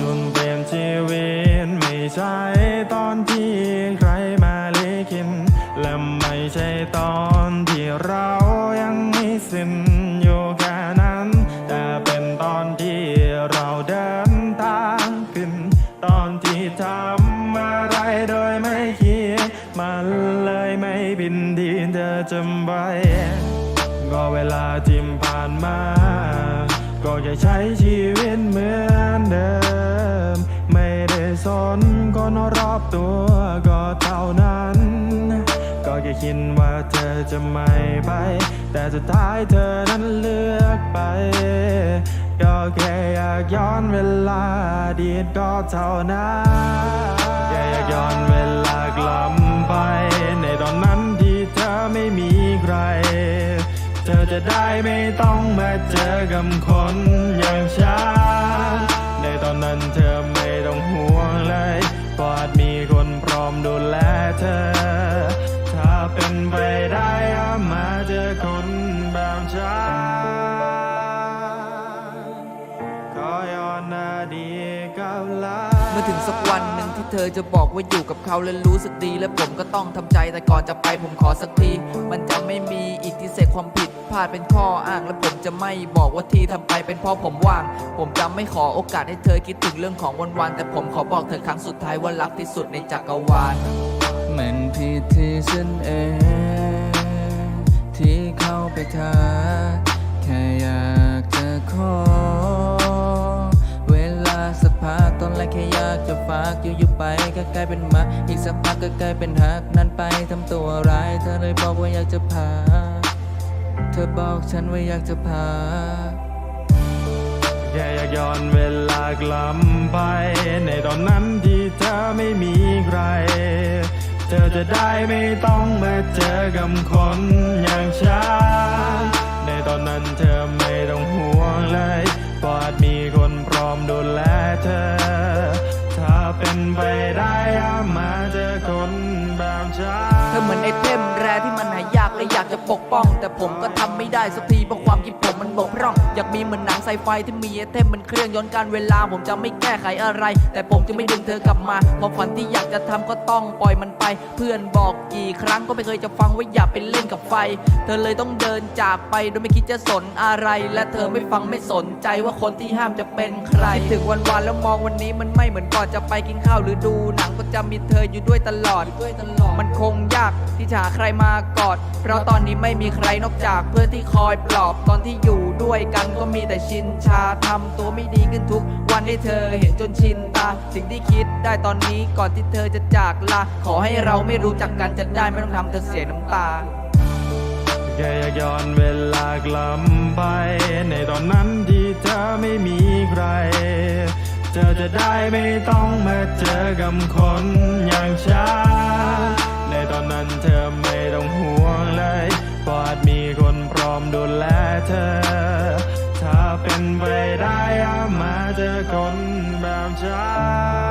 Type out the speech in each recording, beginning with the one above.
จุนเกมชีวิตไม่ใช่ตอนที่ใครมาลิขิน และไม่ใช่ตอนที่เรายังมีสิ้นอยู่แค่นั้น แต่เป็นตอนที่เราเดินทางขึ้น ตอนที่ทำอะไรโดยไม่คิด มันเลยไม่บินดีเธอจำไว้ก็เวลาที่ผ่านมา ก็แค่ใช้ ตัวก็เท่านั้น ก็แค่คิดว่าเธอจะไม่ไป แต่สุดท้ายเธอนั้นเลือกไป ก็แค่อยากย้อนเวลาอดีตก็เท่านั้นแค่อยากย้อนเวลากลับไป ในตอนนั้นที่เธอไม่มีใคร เธอจะได้ไม่ต้องมาเจอกับคน เธอ ถ้าเป็นไปได้อามาเจอคนแบบฉันขอย้อนอดีตกับลาเมื่อถึงสักวันหนึ่งที่เธอจะบอกว่าอยู่กับเขาและรู้สึกดี และผมก็ต้องทำใจแต่ก่อนจะไปผมขอสักที มันจะไม่มีอีกที่เสกความผิดพลาดเป็นข้ออ้างและผมจะไม่บอกว่าที่ทำไปเป็นเพราะผมว่าง ผมจะไม่ขอโอกาสให้เธอคิดถึงเรื่องของวันวันๆแต่ผมขอบอกเธอครั้งสุดท้ายว่ารักที่สุดในจักรวาล มันผิดที่ฉันเอง ที่เข้าไปท้าแค่อยากจะขอ เวลาสักพักตอนแรกแค่อยากจะฝากอยู่อยู่ไปก็กลายเป็นมา อีกสักพักก็กลายเป็นหักนั้นไปทำตัวร้ายเธอเลยบอกว่าอยากจะพา เธอบอกฉันว่าอยากจะพาแค่อยากย้อนเวลากลับไป ในตอนนั้นที่เธอไม่มีใคร เธอจะได้ไม่ต้องมาเจอกับคนอย่างฉัน ในตอนนั้นเธอไม่ต้องห่วงเลยเพราะอดมีคนพร้อมดูแลเธอ ถ้าเป็นไปได้อย่ามาเจอคนแบบฉัน เธอเหมือนไอเทมแรที่มันหายา และอยากจะปกป้อง แต่ผมก็ทำไม่ได้สักทีเพราะความคิดผมมันบกพร่อง อยากมีเหมือนหนังไซไฟที่มีเทมมันเครื่องย้อนการเวลา ผมจะไม่แก้ไขอะไร แต่ผมจะไม่ดึงเธอกลับมาความฝันที่อยากจะทำก็ต้องปล่อยมันไป เพื่อนบอกกี่ครั้งก็ไม่เคยจะฟังว่าอย่าไปเล่นกับไฟ เธอเลยต้องเดินจากไปโดยไม่คิดจะสนอะไร และเธอไม่ฟังไม่สนใจว่าคนที่ห้ามจะเป็นใครถึงวันวานแล้วมองวันนี้มันไม่เหมือนก่อนจะไปกินข้าวหรือดูหนังก็จะมีเธออยู่ด้วยตลอด มันคงากที่จะหาใครมากอด เพราะตอนนี้ไม่มีใครนอกจากเพื่อนที่คอยปลอบตอนที่อยู่ด้วยกันก็มีแต่ชินชาทำตัวไม่ดีขึ้นทุก วันให้เธอเห็นจนชินตา สิ่งที่คิดได้ตอนนี้ก่อนที่เธอจะจากลาขอให้เราไม่รู้จักกันจะได้ไม่ต้องทำเธอเสียน้ำตาแค่อยากย้อนเวลากลับไป ในตอนนั้นที่เธอไม่มีใครเธอจะได้ไม่ต้องมาเจอกับคนอย่างฉัน เธอไม่ต้องห่วงเลยปอาจมีคนพร้อมดูแลเธอ ถ้าเป็นไปได้อามาเจอคนแบบฉัน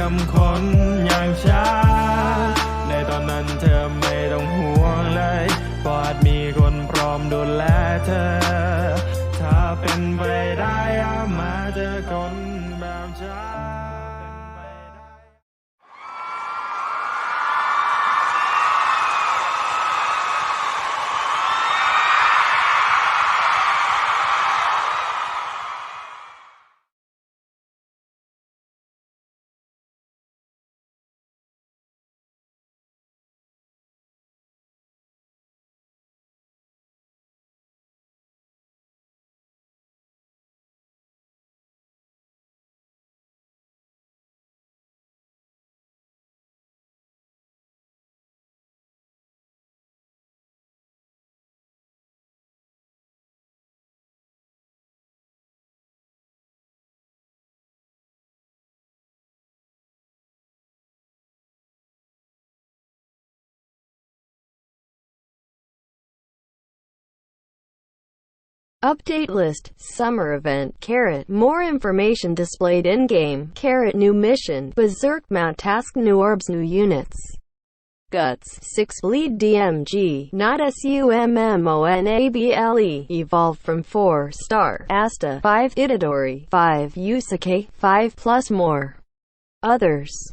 กับคน Update list, summer event, carrot, more information displayed in-game, carrot, new mission, berserk mount task, new orbs, new units. Guts, 6 lead DMG, not SUMMONABLE, evolve from 4 star, Asta, 5 Itadori, 5 Yusuke, 5 plus more. Others.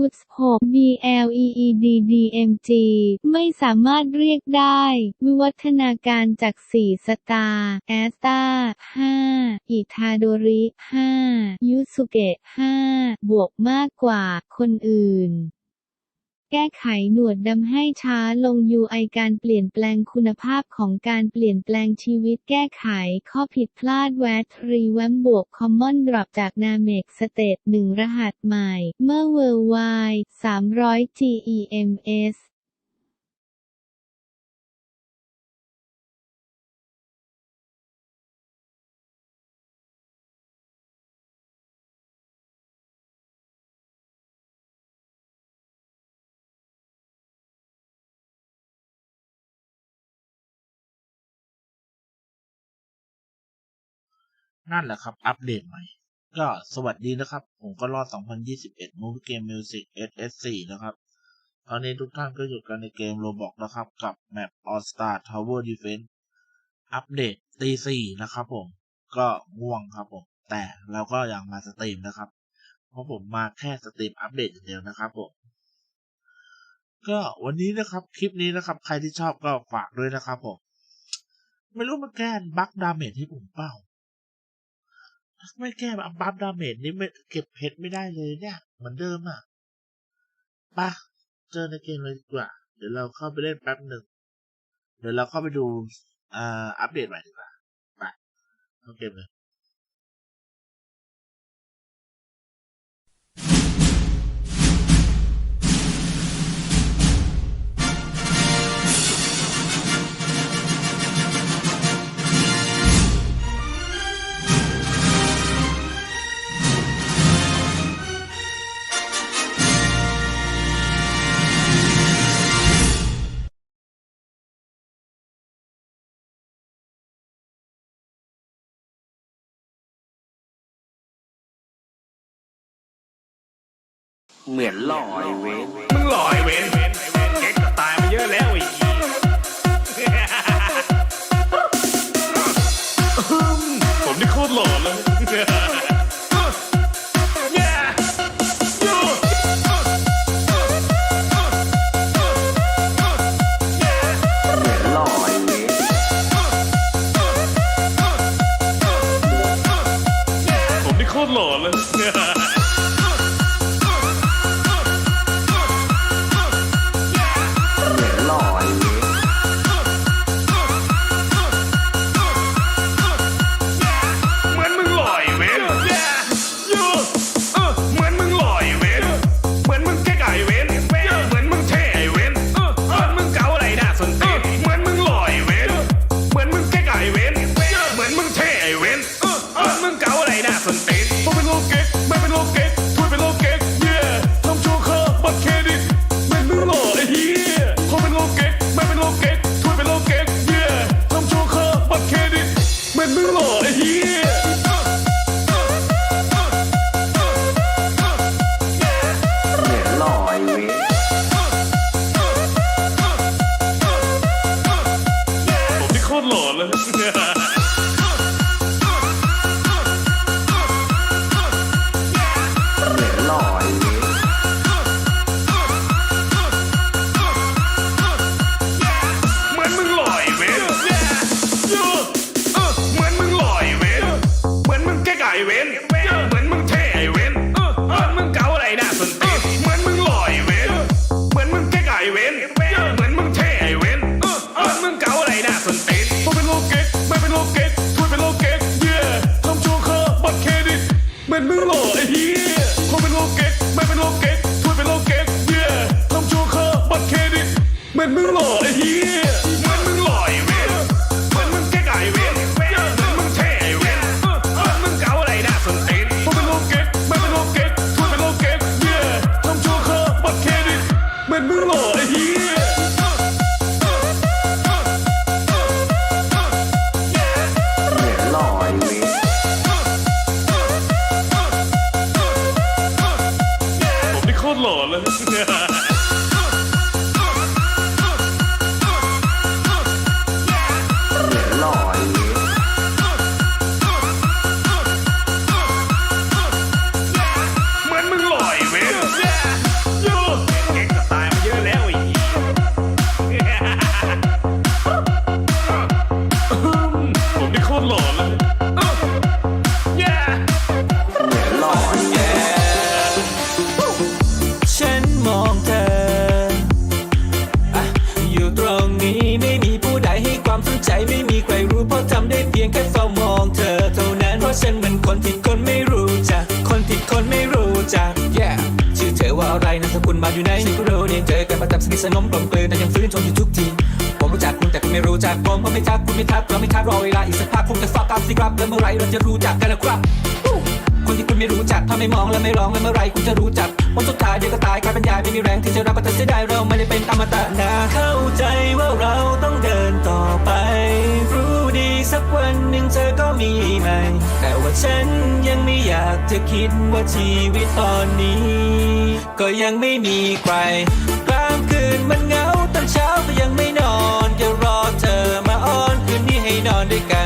กุส6 BLEEDDMG ไม่สามารถเรียกได้ วิวัฒนาการจาก 4 สตาร์แอสตา5อิทาโดริ 5 ยูสุเกะ 5 บวกมากกว่าคนอื่น แก้ไขหนวดดำให้ช้าลง UI การเปลี่ยนแปลงคุณภาพของการเปลี่ยนแปลงชีวิตแก้ไขข้อผิดพลาดแวทรีแวมบวกคอมมอนดรอปจากนาเมกสเตตหนึ่งรหัสใหม่ เมื่อเวอร์ไว GEMS นั่นแหละครับ อัปเดตใหม่ ก็สวัสดีนะครับ ผมก็รอด 2021 Movie Game Music SS4 นะครับ ตอนนี้ทุกท่านก็อยู่กันในเกม Roblox นะครับ กับแมป All Star Tower Defense อัปเดตตีสี่นะครับผม ก็ง่วงครับผม แต่เราก็ยังมาสตรีมนะครับ เพราะผมมาแค่สตรีมอัปเดตอย่างเดียวนะครับผม ก็วันนี้นะครับ คลิปนี้นะครับ ใครที่ชอบก็ฝากด้วยนะครับผม ไม่รู้มาแก้บั๊กดาเมจให้ผมเปล่า ไม่แก้แบบบัฟดาเมจนี่ไม่เก็บเพชรไม่ได้เลยเนี่ย เหมือนเดิมอะปะเจอในเกมเลยดีกว่า เดี๋ยวเราเข้าไปเล่นแป๊บหนึ่ง เดี๋ยวเราเข้าไปดูอ่าอัปเดตใหม่ดีกว่า ไปเข้าเกมเลย เหมือนหล่อไอเวนมึงหล่อไอ้เวนเก๊กก็ตายมาเยอะแล้วไอ้อีผมนี่โคตรหล่อเลย Yeah. Yo. เหมือนหล่อไอเวนผมนี่โคตรหล่อเลย Yeah, Lord. จัก yeah ชื่อเธอว่าอะไรนามสกุลมาอยู่ไหนฉันก็รู้เนี่ยเจอกันประจำสนิทสนมกลมกลืนแต่ยังฟื้นชมอยู่ทุกทีผมรู้จักคุณแต่คุณไม่รู้จักผมผมไม่ทักคุณไม่ทักเราไม่ทักรอเวลาอีกสักพักคงจะฟักอัพสิครับแล้วเมื่อไหรเราจะรู้จักกันนะครับคนที่คุณไม่รู้จักถ้าไม่มองและไม่ร้องแล้วเมื่อไหรคุณจะรู้จักวันสุดท้ายเดี๋ยวก็ตายกลายเป็นยาไม่มีแรงที่จะรับแต่เสียดายเราไม่ได้เป็นอมตะนะเข้าใจว่าเราต้องเดินต่อไปรู้ สักวันหนึ่งเธอก็มีใหม่ แต่ว่าฉันยังไม่อยากจะคิดว่าชีวิตตอนนี้ ก็ยังไม่มีใครกลางคืนมันเหงาตอนเช้าก็ยังไม่นอนจะรอเธอมาอ้อนคืนนี้ให้นอนด้วยกัน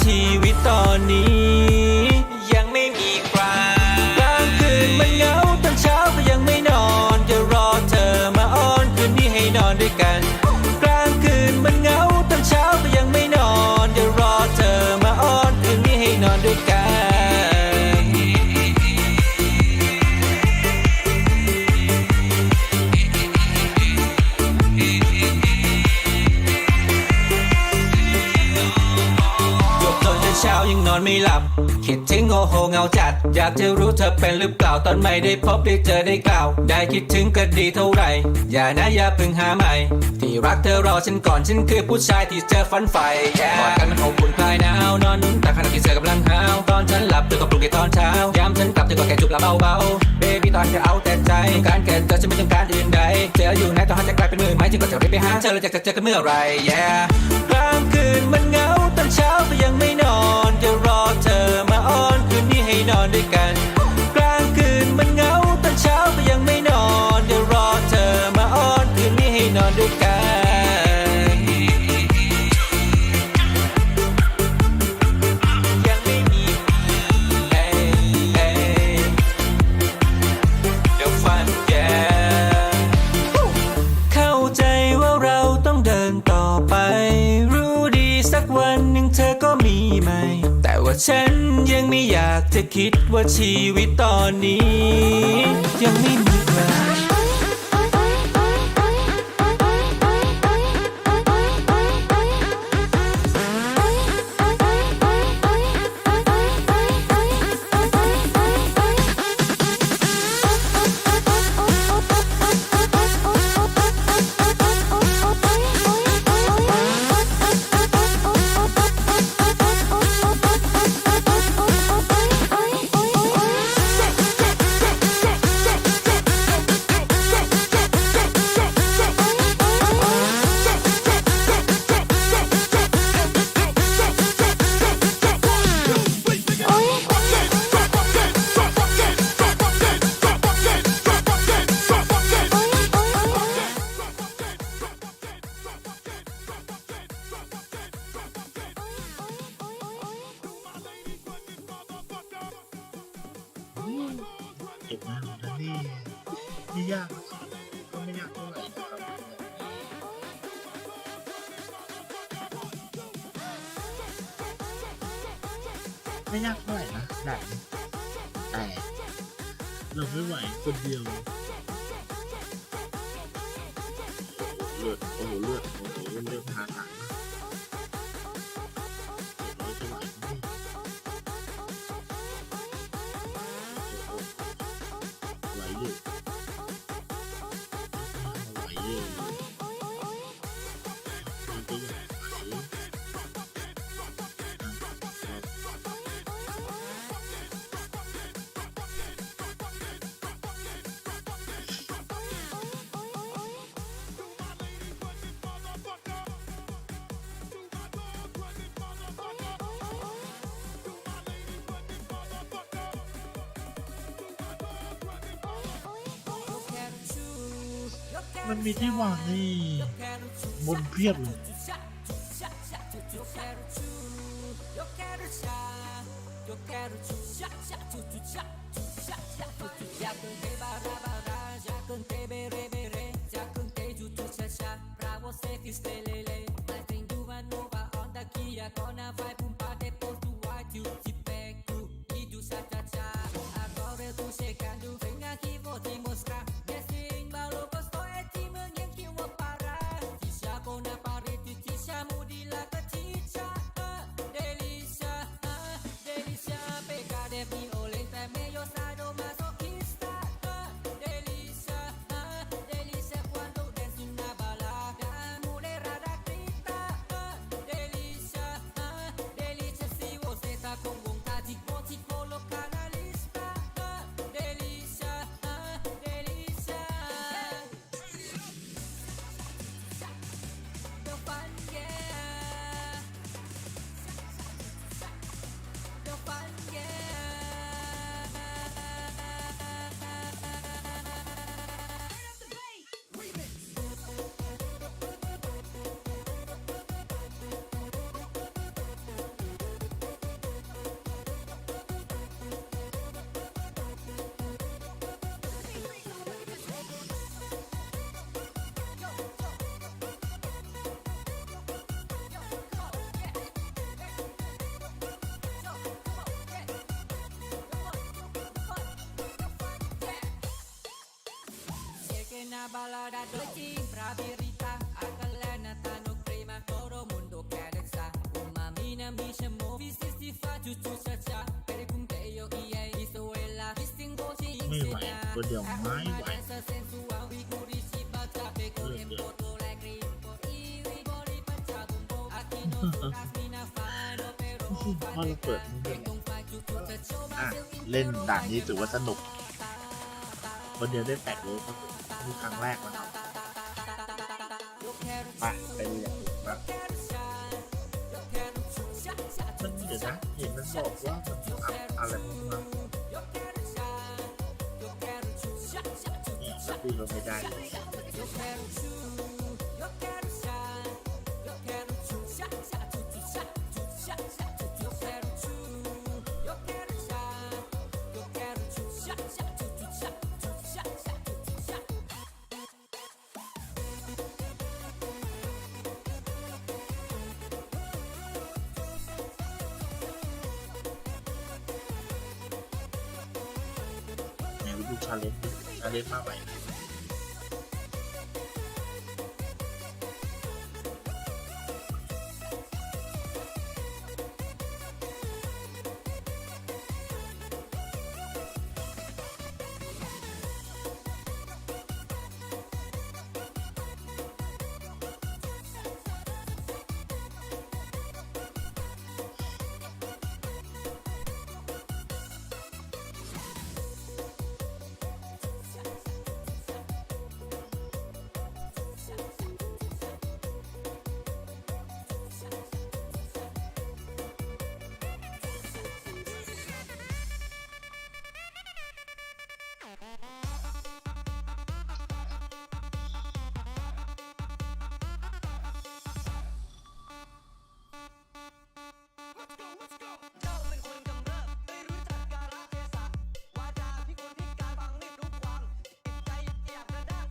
ชีวิตตอนนี้าจัด อยากจะรู้เธอเป็นหรือเปล่าตอนไม่ได้พบได้เจอได้กล่าว ได้คิดถึงก็ดีเท่าไหร่ อย่านะอย่าเพิ่งหาใหม่ ที่รักเธอรอฉันก่อนฉันคือผู้ชายที่เธอฝันใฝ่กอดกันอบอุ่นคลายหนาวนอนนุ่นแต่ขณะที่เธอกำลังหาวตอนฉันหลับเธอก็ปลุกในตอนเช้ายามฉันกลับเธอก็แค่จุบลับเบาๆเบบี้ตอนเธอเอาแต่ใจต้องการแค่เธอฉันไม่ต้องการอื่นใดเจออยู่ไหนตอนหันจะกลายเป็นมือไม้ฉันก็จะรีบไปหาเธอแล้วจะเจอกันเมื่อไหร yeah กลางคืนมันเหงาตอนเช้าก็ยังไม่นอนจะรอเธอ นอนด้วยกัน เธอก็มีใหม่ แต่ว่าฉันยังไม่อยากจะคิดว่าชีวิตตอนนี้ ยังไม่มีใคร เลือดโอ้โหเลือดโอ้โหเลือดพาตังเมันมีที่วางนี่บนเพียบเลย Gonna vai de ellos ไหวคนเดียวไม่ไหว Esa sensual Viguri si baca Pego en foto like rico Iwi bori pacha bumbo Aquí no duras mina fano Pero พอเราเปิดนเป็น Kung fa chuchu cha cho อะเล่นด่านนี้ถือว่าสนุก คนเดียวได้แปดโลครับนี่ครั้งแรกนะครับไปไปดูอย่างอื่นบ้างมันเดี๋ยวนะเห็นมันบอกว่ามันจะอัพอะไรมา เนี่ยแล้วพี่ก็ไม่ได้เลยไหนไปดูชาเลนจ์ดิชาเลนจ์มาใหม่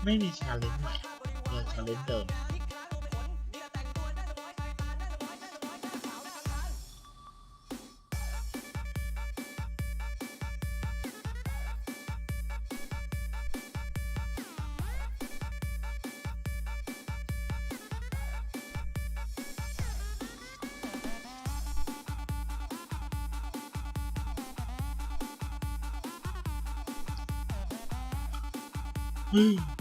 ไม่มีชาเลนจ์ใหม่ยังชาเลนจ์เดิมอืม。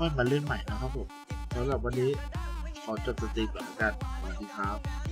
ค่อยมาเล่นใหม่นะครับผมสำหรับวันนี้ขอจบสตรีมก่อนกันสวัสดีครับ